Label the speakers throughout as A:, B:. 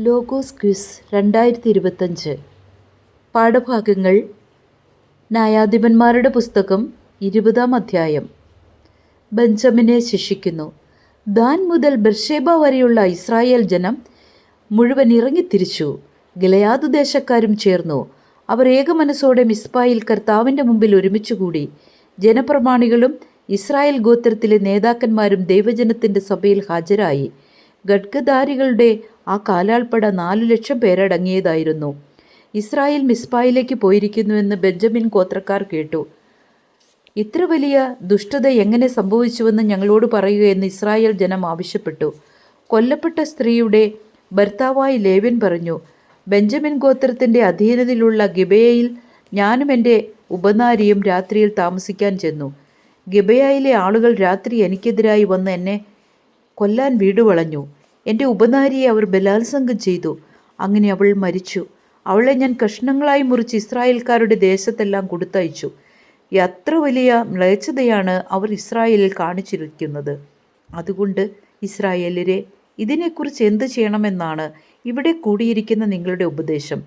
A: Logos quiz രണ്ടായിരത്തി ഇരുപത്തഞ്ച് പാഠഭാഗങ്ങൾ ന്യായാധിപന്മാരുടെ പുസ്തകം ഇരുപതാം അധ്യായം. ബെഞ്ചമിനെ ശിക്ഷിക്കുന്നു. ദാൻ മുതൽ ബർഷേബ വരെയുള്ള ഇസ്രായേൽ ജനം മുഴുവൻ ഇറങ്ങിത്തിരിച്ചു. ഗിലയാദ് ദേശക്കാരും ചേർന്നു. അവർ ഏകമനസ്സോടെ മിസ്ബായിൽ കർത്താവിന്റെ മുമ്പിൽ ഒരുമിച്ചുകൂടി. ജനപ്രമാണികളും ഇസ്രായേൽ ഗോത്രത്തിലെ നേതാക്കന്മാരും ദൈവജനത്തിന്റെ സഭയിൽ ഹാജരായി. ഖഡ്ഗധാരികളുടെ ആ കാലാൾപ്പട നാലു ലക്ഷം പേരടങ്ങിയതായിരുന്നു. ഇസ്രായേൽ മിസ്പായിലേക്ക് പോയിരിക്കുന്നുവെന്ന് ബെഞ്ചമിൻ ഗോത്രക്കാർ കേട്ടു. ഇത്ര വലിയ ദുഷ്ടത എങ്ങനെ സംഭവിച്ചുവെന്ന് ഞങ്ങളോട് പറയുക എന്ന് ഇസ്രായേൽ ജനം ആവശ്യപ്പെട്ടു. കൊല്ലപ്പെട്ട സ്ത്രീയുടെ ഭർത്താവായി ലേവ്യൻ പറഞ്ഞു ബെഞ്ചമിൻ ഗോത്രത്തിന്റെ അധീനതയിലുള്ള ഗിബയയിൽ ഞാനും എന്റെ ഉപനാരിയും രാത്രിയിൽ താമസിക്കാൻ ചെന്നു. ഗിബയയിലെ ആളുകൾ രാത്രി എനിക്കെതിരായി വന്ന് എന്നെ കൊല്ലാൻ വീട് വളഞ്ഞു. എന്റെ ഉപനാരിയെ അവർ ബലാത്സംഗം ചെയ്തു. അങ്ങനെ അവൾ മരിച്ചു. അവളെ ഞാൻ കഷ്ണങ്ങളായി മുറിച്ച് ഇസ്രായേൽക്കാരുടെ ദേശത്തെല്ലാം കൊടുത്തയച്ചു. എത്ര വലിയ മ്ലേച്ഛതയാണ് അവർ ഇസ്രായേലിൽ കാണിച്ചിരിക്കുന്നത്. അതുകൊണ്ട് ഇസ്രായേലരെ ഇതിനെക്കുറിച്ച് എന്ത് ചെയ്യണമെന്നാണ് ഇവിടെ കൂടിയിരിക്കുന്ന നിങ്ങളുടെ ഉപദേശം.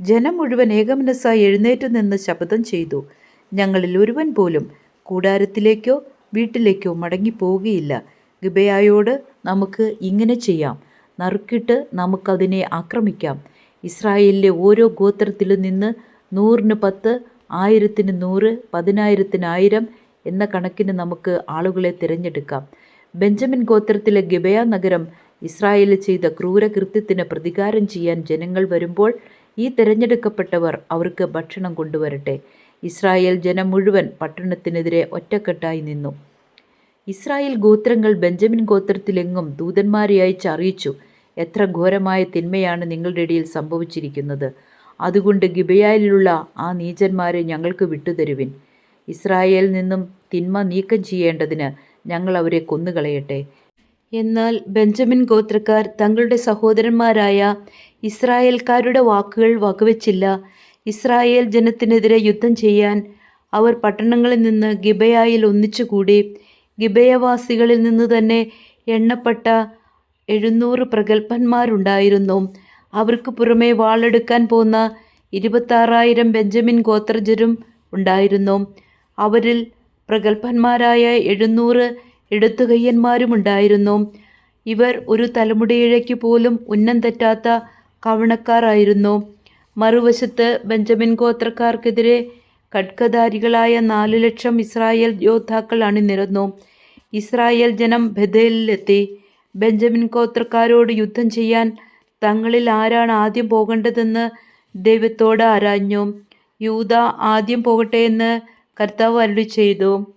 A: ജനം മുഴുവൻ ഏകമനസ്സായി എഴുന്നേറ്റ് നിന്ന് ശപഥം ചെയ്തു. ഞങ്ങളിൽ ഒരുവൻ പോലും കൂടാരത്തിലേക്കോ വീട്ടിലേക്കോ മടങ്ങിപ്പോവുകയില്ല. ഗിബയായോട് നമുക്ക് ഇങ്ങനെ ചെയ്യാം. നറുക്കിട്ട് നമുക്കതിനെ ആക്രമിക്കാം. ഇസ്രായേലിലെ ഓരോ ഗോത്രത്തിലും നിന്ന് നൂറിന് പത്ത് ആയിരത്തിന് നൂറ് പതിനായിരത്തിന് ആയിരം എന്ന കണക്കിന് നമുക്ക് ആളുകളെ തിരഞ്ഞെടുക്കാം. ബെഞ്ചമിൻ ഗോത്രത്തിലെ ഗിബയ നഗരം ഇസ്രായേൽ ചെയ്ത ക്രൂരകൃത്യത്തിന് പ്രതികാരം ചെയ്യാൻ ജനങ്ങൾ വരുമ്പോൾ ഈ തിരഞ്ഞെടുക്കപ്പെട്ടവർ അവർക്ക് ഭക്ഷണം കൊണ്ടുവരട്ടെ. ഇസ്രായേൽ ജനം മുഴുവൻ പട്ടണത്തിനെതിരെ ഒറ്റക്കെട്ടായി നിന്നു. ഇസ്രായേൽ ഗോത്രങ്ങൾ ബെഞ്ചമിൻ ഗോത്രത്തിലെങ്ങും ദൂതന്മാരെ അയച്ച് അറിയിച്ചു. എത്ര ഘോരമായ തിന്മയാണ് നിങ്ങളുടെ ഇടയിൽ സംഭവിച്ചിരിക്കുന്നത്. അതുകൊണ്ട് ഗിബയായിലുള്ള ആ നീചന്മാരെ ഞങ്ങൾക്ക് വിട്ടുതരുവിൻ. ഇസ്രായേലിൽ നിന്നും തിന്മ നീക്കം ചെയ്യേണ്ടതിന് ഞങ്ങൾ അവരെ കൊന്നുകളയട്ടെ. എന്നാൽ ബെഞ്ചമിൻ ഗോത്രക്കാർ തങ്ങളുടെ സഹോദരന്മാരായ ഇസ്രായേൽക്കാരുടെ വാക്കുകൾ വകവെച്ചില്ല. ഇസ്രായേൽ ജനത്തിനെതിരെ യുദ്ധം ചെയ്യാൻ അവർ പട്ടണങ്ങളിൽ നിന്ന് ഗിബയായിൽ ഒന്നിച്ചുകൂടി. ഗിബയവാസികളിൽ നിന്ന് തന്നെ എണ്ണപ്പെട്ട എഴുന്നൂറ് പ്രഗത്ഭന്മാരുണ്ടായിരുന്നു. അവർക്ക് പുറമെ വാളെടുക്കാൻ പോന്ന ഇരുപത്താറായിരം ബെഞ്ചമിൻ ഗോത്രജരും ഉണ്ടായിരുന്നു. അവരിൽ പ്രഗത്ഭന്മാരായ എഴുന്നൂറ് എടുത്തുകയ്യന്മാരുമുണ്ടായിരുന്നു ഇവർ ഒരു തലമുടിയിഴയ്ക്ക് പോലും ഉന്നം തെറ്റാത്ത കവണക്കാരായിരുന്നു. മറുവശത്ത് ബെഞ്ചമിൻ ഗോത്രക്കാർക്കെതിരെ ഖഡ്ഗധാരികളായ നാലു ലക്ഷം ഇസ്രായേൽ യോദ്ധാക്കൾ അണിനിരന്നു. ഇസ്രായേൽ ജനം ബഥേലിലെത്തി. ബെഞ്ചമിൻ ഗോത്രക്കാരോട് യുദ്ധം ചെയ്യാൻ തങ്ങളിൽ ആരാണ് ആദ്യം പോകേണ്ടതെന്ന് ദൈവത്തോട് ആരാഞ്ഞു. യൂത ആദ്യം പോകട്ടെ എന്ന് കർത്താവ് അരുളി ചെയ്തു.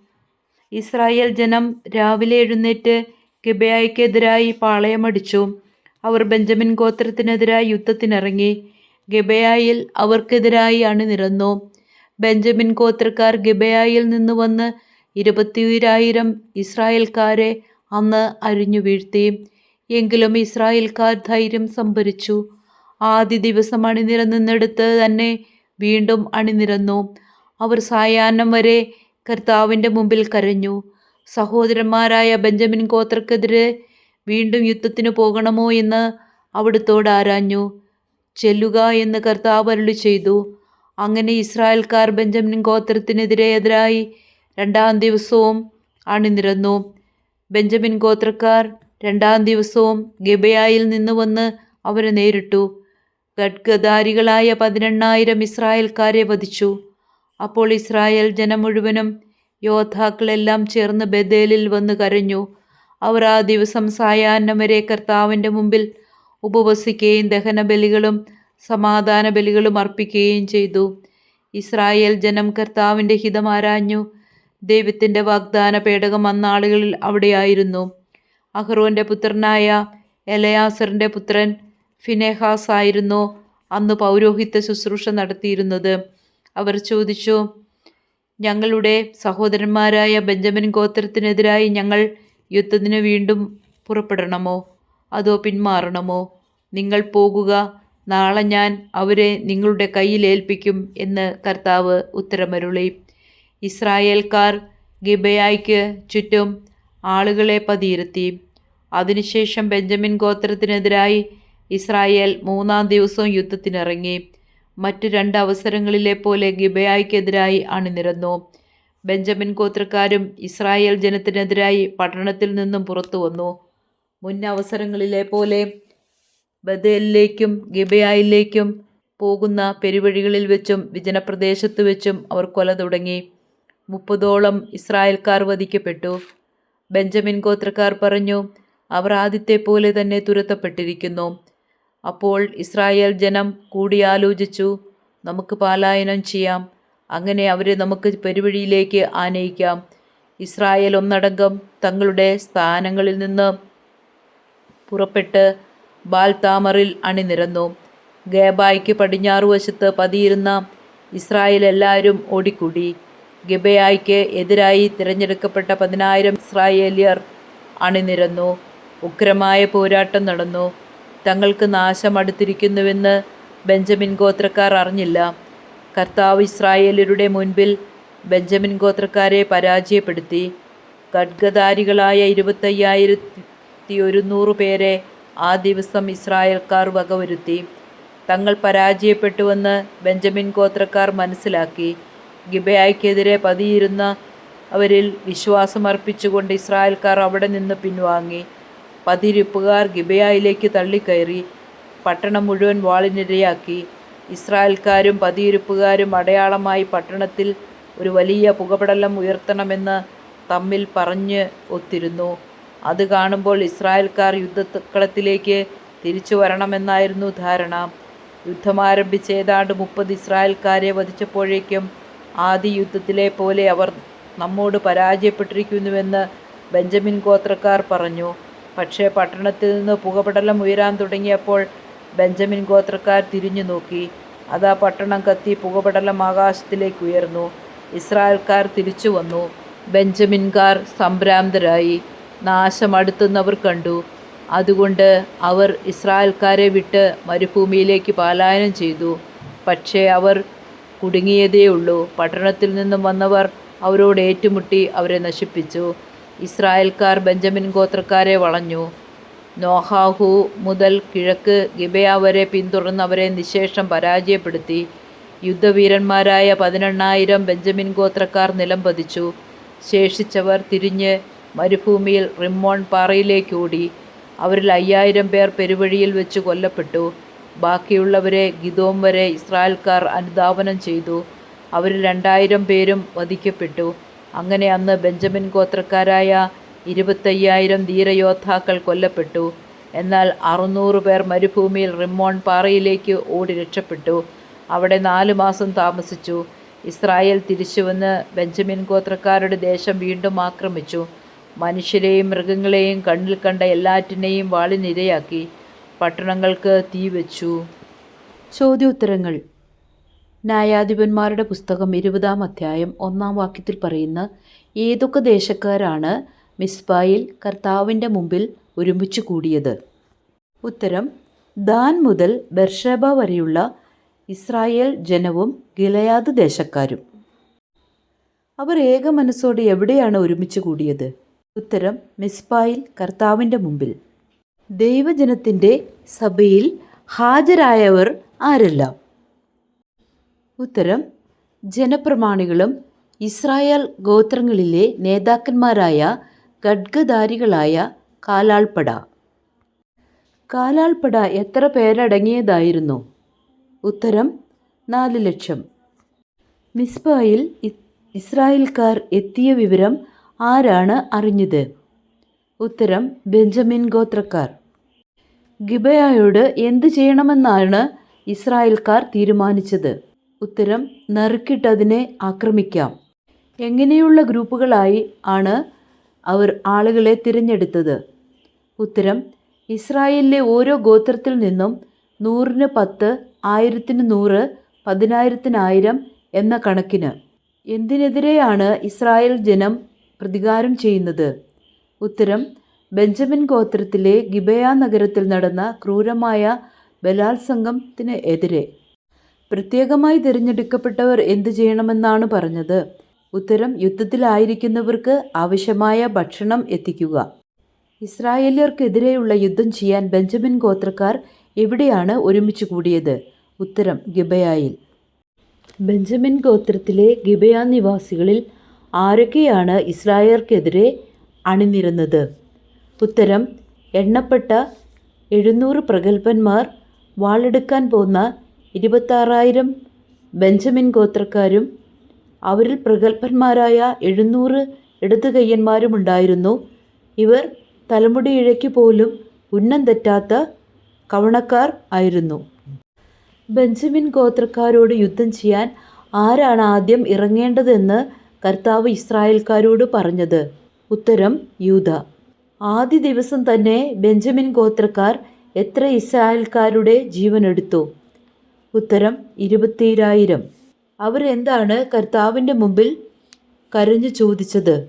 A: ഇസ്രായേൽ ജനം രാവിലെ എഴുന്നേറ്റ് ഗിബയായ്ക്കെതിരായി പാളയമടിച്ചു. അവർ ബെഞ്ചമിൻ ഗോത്രത്തിനെതിരായി യുദ്ധത്തിനിറങ്ങി. ഗബയായിൽ അവർക്കെതിരായി അണിനിരന്നു. ബെഞ്ചമിൻ ഗോത്രക്കാർ ഗിബയായിൽ നിന്ന് വന്ന് ഇരുപത്തിയായിരം ഇസ്രായേൽക്കാരെ അന്ന് അരിഞ്ഞു വീഴ്ത്തി. എങ്കിലും ഇസ്രായേൽക്കാർ ധൈര്യം സംഭരിച്ചു. ആദ്യ ദിവസം അണിനിരന്നിടത്ത് തന്നെ വീണ്ടും അണിനിരന്നു. അവർ സായാഹ്നം വരെ കർത്താവിന്റെ മുമ്പിൽ കരഞ്ഞു. സഹോദരന്മാരായ ബെഞ്ചമിൻ ഗോത്രക്കെതിരെ വീണ്ടും യുദ്ധത്തിന് പോകണമോ എന്ന് അവിടുത്തോട് ആരാഞ്ഞു. ചെല്ലുക എന്ന് കർത്താവ് അരുളി ചെയ്തു അങ്ങനെ ഇസ്രായേൽക്കാർ ബെഞ്ചമിൻ ഗോത്രത്തിനെതിരെ എതിരായി രണ്ടാം ദിവസവും അണിനിരന്നു ബെഞ്ചമിൻ ഗോത്രക്കാർ രണ്ടാം ദിവസവും ഗബയായിൽ നിന്ന് വന്ന് അവരെ നേരിട്ടു. ഗഡ്ഗധാരികളായ പതിനെണ്ണായിരം ഇസ്രായേൽക്കാരെ വധിച്ചു. അപ്പോൾ ഇസ്രായേൽ ജനം മുഴുവനും യോദ്ധാക്കളെല്ലാം ചേർന്ന് ബദേലിൽ വന്ന് കരഞ്ഞു. അവർ ആ ദിവസം സായാഹ്നം വരെ കർത്താവിന്റെ മുമ്പിൽ ഉപവസിക്കുകയും ദഹനബലികളും സമാധാന ബലികളും അർപ്പിക്കുകയും ചെയ്തു. ഇസ്രായേൽ ജനം കർത്താവിന്റെ ഹിതമാരാഞ്ഞു ദൈവത്തിന്റെ വാഗ്ദാന പേടകം അന്നാളുകളിൽ അവിടെയായിരുന്നു. അഹ്റോന്റെ പുത്രനായ എലയാസറിന്റെ പുത്രൻ ഫിനെഹാസ് ആയിരുന്നു അന്ന് പൗരോഹിത്യ ശുശ്രൂഷ നടത്തിയിരുന്നത്. അവർ ചോദിച്ചു ഞങ്ങളുടെ സഹോദരന്മാരായ ബെഞ്ചമിൻ ഗോത്രത്തിനെതിരായി ഞങ്ങൾ യുദ്ധത്തിന് വീണ്ടും പുറപ്പെടണമോ? അതോ പിന്മാറണമോ? നിങ്ങൾ പോകുക നാളെ ഞാൻ അവരെ നിങ്ങളുടെ കയ്യിൽ ഏൽപ്പിക്കും എന്ന് കർത്താവ് ഉത്തരമരുളി. ഇസ്രായേൽക്കാർ ഗിബയായ്ക്ക് ചുറ്റും ആളുകളെ പതിയിരുത്തി. അതിനുശേഷം ബെഞ്ചമിൻ ഗോത്രത്തിനെതിരായി ഇസ്രായേൽ മൂന്നാം ദിവസവും യുദ്ധത്തിനിറങ്ങി. മറ്റു രണ്ട് അവസരങ്ങളിലെ പോലെ ഗിബയായ്ക്കെതിരായി അണിനിരന്നു. ബെഞ്ചമിൻ ഗോത്രക്കാരും ഇസ്രായേൽ ജനത്തിനെതിരായി പട്ടണത്തിൽ നിന്നും പുറത്തു വന്നു. മുൻ അവസരങ്ങളിലെ പോലെ ബദേലിലേക്കും ഗിബയായിലേക്കും പോകുന്ന പെരുവഴികളിൽ വെച്ചും വിജനപ്രദേശത്ത് വെച്ചും അവർ കൊല തുടങ്ങി. മുപ്പതോളം ഇസ്രായേൽക്കാർ വധിക്കപ്പെട്ടു. ബെഞ്ചമിൻ ഗോത്രക്കാർ പറഞ്ഞു അവർ ആദ്യത്തെ പോലെ തന്നെ തുരത്തപ്പെട്ടിരിക്കുന്നു. അപ്പോൾ ഇസ്രായേൽ ജനം കൂടിയാലോചിച്ചു നമുക്ക് പാലായനം ചെയ്യാം. അങ്ങനെ അവരെ നമുക്ക് പെരുവഴിയിലേക്ക് ആനയിക്കാം. ഇസ്രായേൽ ഒന്നടങ്കം തങ്ങളുടെ സ്ഥാനങ്ങളിൽ നിന്ന് പുറപ്പെട്ട് ബാൽതാമറിൽ അണിനിരന്നു. ഗേബായ്ക്ക് പടിഞ്ഞാറുവശത്ത് പതിയിരുന്ന ഇസ്രായേൽ എല്ലാവരും ഓടിക്കൂടി. ഗിബയായ്ക്ക് എതിരായി തിരഞ്ഞെടുക്കപ്പെട്ട പതിനായിരം ഇസ്രായേലിയർ അണിനിരന്നു. ഉഗ്രമായ പോരാട്ടം നടന്നു. തങ്ങൾക്ക് നാശം അടുത്തിരിക്കുന്നുവെന്ന് ബെഞ്ചമിൻ ഗോത്രക്കാർ അറിഞ്ഞില്ല. കർത്താവ് ഇസ്രായേലരുടെ മുൻപിൽ ബെഞ്ചമിൻ ഗോത്രക്കാരെ പരാജയപ്പെടുത്തി. ഖഡ്ഗധാരികളായ ഇരുപത്തയ്യായിരത്തി ഒരുന്നൂറ് പേരെ ആ ദിവസം ഇസ്രായേൽക്കാർ വകവരുത്തി തങ്ങൾ പരാജയപ്പെട്ടുവെന്ന് ബെഞ്ചമിൻ ഗോത്രക്കാർ മനസ്സിലാക്കി. ഗിബയായ്ക്കെതിരെ പതിയിരുന്ന അവരിൽ വിശ്വാസമർപ്പിച്ചുകൊണ്ട് ഇസ്രായേൽക്കാർ അവിടെ നിന്ന് പിൻവാങ്ങി. പതിരിപ്പുകാർ ഗിബയായിലേക്ക് തള്ളിക്കയറി. പട്ടണം മുഴുവൻ വാളിനിരയാക്കി. ഇസ്രായേൽക്കാരും പതിയിരുപ്പുകാരും അടയാളമായി പട്ടണത്തിൽ ഒരു വലിയ പുകപടലം ഉയർത്തണമെന്ന് തമ്മിൽ പറഞ്ഞ് ഒത്തിരുന്നു. അത് കാണുമ്പോൾ ഇസ്രായേൽക്കാർ യുദ്ധക്കളത്തിലേക്ക് തിരിച്ചു വരണമെന്നായിരുന്നു ധാരണ. യുദ്ധം ആരംഭിച്ച് ഏതാണ്ട് മുപ്പത് ഇസ്രായേൽക്കാരെ വധിച്ചപ്പോഴേക്കും ആദ്യ യുദ്ധത്തിലെ പോലെ അവർ നമ്മോട് പരാജയപ്പെട്ടിരിക്കുന്നുവെന്ന് ബെഞ്ചമിൻ ഗോത്രക്കാർ പറഞ്ഞു. പക്ഷേ പട്ടണത്തിൽ നിന്ന് പുകപടലം ഉയരാൻ തുടങ്ങിയപ്പോൾ ബെഞ്ചമിൻ ഗോത്രക്കാർ തിരിഞ്ഞു നോക്കി. അതാ പട്ടണം കത്തി പുകപടലം ആകാശത്തിലേക്ക് ഉയർന്നു. ഇസ്രായേൽക്കാർ തിരിച്ചു വന്നു. ബെഞ്ചമിൻകാർ സംഭ്രാന്തരായി. നാശം അടുത്തുന്നവർ കണ്ടു. അതുകൊണ്ട് അവർ ഇസ്രായേൽക്കാരെ വിട്ട് മരുഭൂമിയിലേക്ക് പലായനം ചെയ്തു. പക്ഷേ അവർ കുടുങ്ങിയതേയുള്ളൂ പട്ടണത്തിൽ നിന്നും വന്നവർ അവരോട് ഏറ്റുമുട്ടി അവരെ നശിപ്പിച്ചു. ഇസ്രായേൽക്കാർ ബെഞ്ചമിൻ ഗോത്രക്കാരെ വളഞ്ഞു. നോഹാഹു മുതൽ കിഴക്ക് ഗിബയ വരെ പിന്തുടർന്ന് അവരെ നിശേഷം പരാജയപ്പെടുത്തി. യുദ്ധവീരന്മാരായ പതിനെണ്ണായിരം ബെഞ്ചമിൻ ഗോത്രക്കാർ നിലം പതിച്ചു ശേഷിച്ചവർ തിരിഞ്ഞ് മരുഭൂമിയിൽ റിമ്മോൺ പാറയിലേക്ക് ഓടി അവരിൽ അയ്യായിരം പേർ പെരുവഴിയിൽ വെച്ച് കൊല്ലപ്പെട്ടു. ബാക്കിയുള്ളവരെ ഗിദോം വരെ ഇസ്രായേൽക്കാർ അനുധാവനം ചെയ്തു. അവരിൽ രണ്ടായിരം പേരും വധിക്കപ്പെട്ടു. അങ്ങനെ അന്ന് ബെഞ്ചമിൻ ഗോത്രക്കാരായ ഇരുപത്തയ്യായിരം ധീരയോദ്ധാക്കൾ കൊല്ലപ്പെട്ടു. എന്നാൽ അറുന്നൂറ് പേർ മരുഭൂമിയിൽ റിമ്മോൺ പാറയിലേക്ക് ഓടി രക്ഷപ്പെട്ടു. അവിടെ നാലു മാസം താമസിച്ചു. ഇസ്രായേൽ തിരിച്ചുവന്ന് ബെഞ്ചമിൻ ഗോത്രക്കാരുടെ ദേശം വീണ്ടും ആക്രമിച്ചു. മനുഷ്യരെയും മൃഗങ്ങളെയും കണ്ണിൽ കണ്ട എല്ലാറ്റിനെയും വാളിനിരയാക്കി പട്ടണങ്ങൾക്ക് തീ വെച്ചു. ചോദ്യോത്തരങ്ങൾ. ന്യായാധിപന്മാരുടെ പുസ്തകം ഇരുപതാം അധ്യായം ഒന്നാം വാക്യത്തിൽ പറയുന്ന ഏതൊക്കെ ദേശക്കാരാണ് മിസ്ബായിൽ കർത്താവിന്റെ മുമ്പിൽ ഒരുമിച്ച് കൂടിയത്? ഉത്തരം ദാൻ മുതൽ ബർഷബ വരെയുള്ള ഇസ്രായേൽ ജനവും ഗിലയാദ് ദേശക്കാരും. അവർ ഏക മനസ്സോടെ എവിടെയാണ് ഒരുമിച്ച് കൂടിയത്? ഉത്തരം മിസ്ബായിൽ കർത്താവിന്റെ മുമ്പിൽ. ദൈവജനത്തിന്റെ സഭയിൽ ഹാജരായവർ ആരെല്ലാം? ഉത്തരം ജനപ്രമാണികളും ഇസ്രായേൽ ഗോത്രങ്ങളിലെ നേതാക്കന്മാരായ ഖഡ്ഗധാരികളായ കാലാൾപ്പട. കാലാൾപ്പട എത്ര പേരടങ്ങിയതായിരുന്നു? ഉത്തരം നാല് ലക്ഷം. മിസ്ബായിൽ ഇസ്രായേൽക്കാർ എത്തിയ വിവരം ആരാണ് അറിഞ്ഞത്? ഉത്തരം ബെഞ്ചമിൻ ഗോത്രക്കാർ. ഗിബയായോട് എന്ത് ചെയ്യണമെന്നാണ് ഇസ്രായേൽക്കാർ തീരുമാനിച്ചത്? ഉത്തരം നറുക്കിട്ടതിനെ ആക്രമിക്കാം. എങ്ങനെയുള്ള ഗ്രൂപ്പുകളായി ആണ് അവർ ആളുകളെ തിരഞ്ഞെടുത്തത്? ഉത്തരം ഇസ്രായേലിലെ ഓരോ ഗോത്രത്തിൽ നിന്നും നൂറിന് പത്ത് ആയിരത്തിന് നൂറ് പതിനായിരത്തിനായിരം എന്ന കണക്കിന്. എന്തിനെതിരെയാണ് ഇസ്രായേൽ ജനം പ്രതികാരം ചെയ്യുന്നത്. ഉത്തരം ബെഞ്ചമിൻ ഗോത്രത്തിലെ ഗിബയ നഗരത്തിൽ നടന്ന ക്രൂരമായ ബലാത്സംഗത്തിന് എതിരെ. പ്രത്യേകമായി തിരഞ്ഞെടുക്കപ്പെട്ടവർ എന്തു ചെയ്യണമെന്നാണ് പറഞ്ഞത്. ഉത്തരം യുദ്ധത്തിലായിരിക്കുന്നവർക്ക് ആവശ്യമായ ഭക്ഷണം എത്തിക്കുക. ഇസ്രായേലിയർക്കെതിരെയുള്ള യുദ്ധം ചെയ്യാൻ ബെഞ്ചമിൻ ഗോത്രക്കാർ എവിടെയാണ് ഒരുമിച്ച് കൂടിയത്? ഉത്തരം ഗിബയായിൽ. ബെഞ്ചമിൻ ഗോത്രത്തിലെ ഗിബയ നിവാസികളിൽ ആരൊക്കെയാണ് ഇസ്രായേൽക്കെതിരെ അണിനിരുന്നത്? ഉത്തരം എണ്ണപ്പെട്ട എഴുന്നൂറ് പ്രഗത്ഭന്മാർ വാളെടുക്കാൻ പോന്ന ഇരുപത്താറായിരം ബെഞ്ചമിൻ ഗോത്രക്കാരും അവരിൽ പ്രഗത്ഭന്മാരായ എഴുന്നൂറ് ഇടതുകയ്യന്മാരുമുണ്ടായിരുന്നു. ഇവർ തലമുടി ഇഴയ്ക്ക് പോലും ഉന്നം തെറ്റാത്ത കവണക്കാർ ആയിരുന്നു. ബെഞ്ചമിൻ ഗോത്രക്കാരോട് യുദ്ധം ചെയ്യാൻ ആരാണ് ആദ്യം ഇറങ്ങേണ്ടതെന്ന് കർത്താവ് ഇസ്രായേൽക്കാരോട് പറഞ്ഞത്. ഉത്തരം യൂത ആദ്യ ദിവസം തന്നെ ബെഞ്ചമിൻ ഗോത്രക്കാർ എത്ര ഇസ്രായേൽക്കാരുടെ ജീവനെടുത്തു ഉത്തരം ഇരുപത്തിരായിരം അവരെന്താണ് കർത്താവിന്റെ മുമ്പിൽ കരഞ്ഞു ചോദിച്ചത്?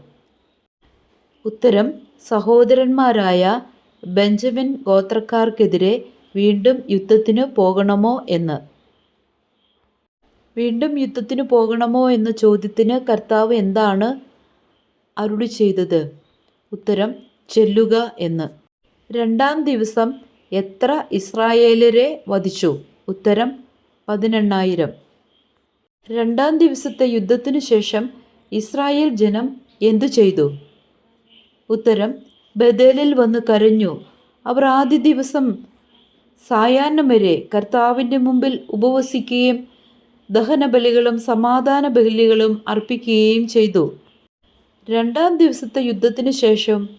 A: ഉത്തരം സഹോദരന്മാരായ ബെഞ്ചമിൻ ഗോത്രക്കാർക്കെതിരെ വീണ്ടും യുദ്ധത്തിന് പോകണമോ എന്ന്. വീണ്ടും യുദ്ധത്തിന് പോകണമോ എന്ന ചോദ്യത്തിന് കർത്താവ് എന്താണ് അരുളി ചെയ്തത്? ഉത്തരം ചെല്ലുക എന്ന്. രണ്ടാം ദിവസം എത്ര ഇസ്രായേലരെ വധിച്ചു? ഉത്തരം പതിനെണ്ണായിരം. രണ്ടാം ദിവസത്തെ യുദ്ധത്തിനു ശേഷം ഇസ്രായേൽ ജനം എന്തു ചെയ്തു? ഉത്തരം ബദേലിൽ വന്ന് കരഞ്ഞു. അവർ ആദ്യ ദിവസം സായാഹ്നം വരെ കർത്താവിന്റെ മുമ്പിൽ ഉപവസിക്കുകയും ദഹനബലികളും സമാധാന ബലികളും അർപ്പിക്കുകയും ചെയ്തു. രണ്ടാം ദിവസത്തെ യുദ്ധത്തിന് ശേഷം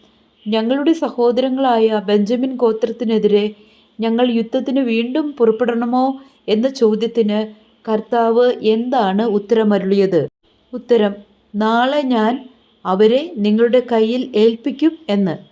A: ഞങ്ങളുടെ സഹോദരങ്ങളായ ബെഞ്ചമിൻ ഗോത്രത്തിനെതിരെ ഞങ്ങൾ യുദ്ധത്തിന് വീണ്ടും പുറപ്പെടണമോ എന്ന ചോദ്യത്തിന് കർത്താവ് എന്താണ് ഉത്തരമരുളിയത്? ഉത്തരം നാളെ ഞാൻ അവരെ നിങ്ങളുടെ കയ്യിൽ ഏൽപ്പിക്കും എന്ന്.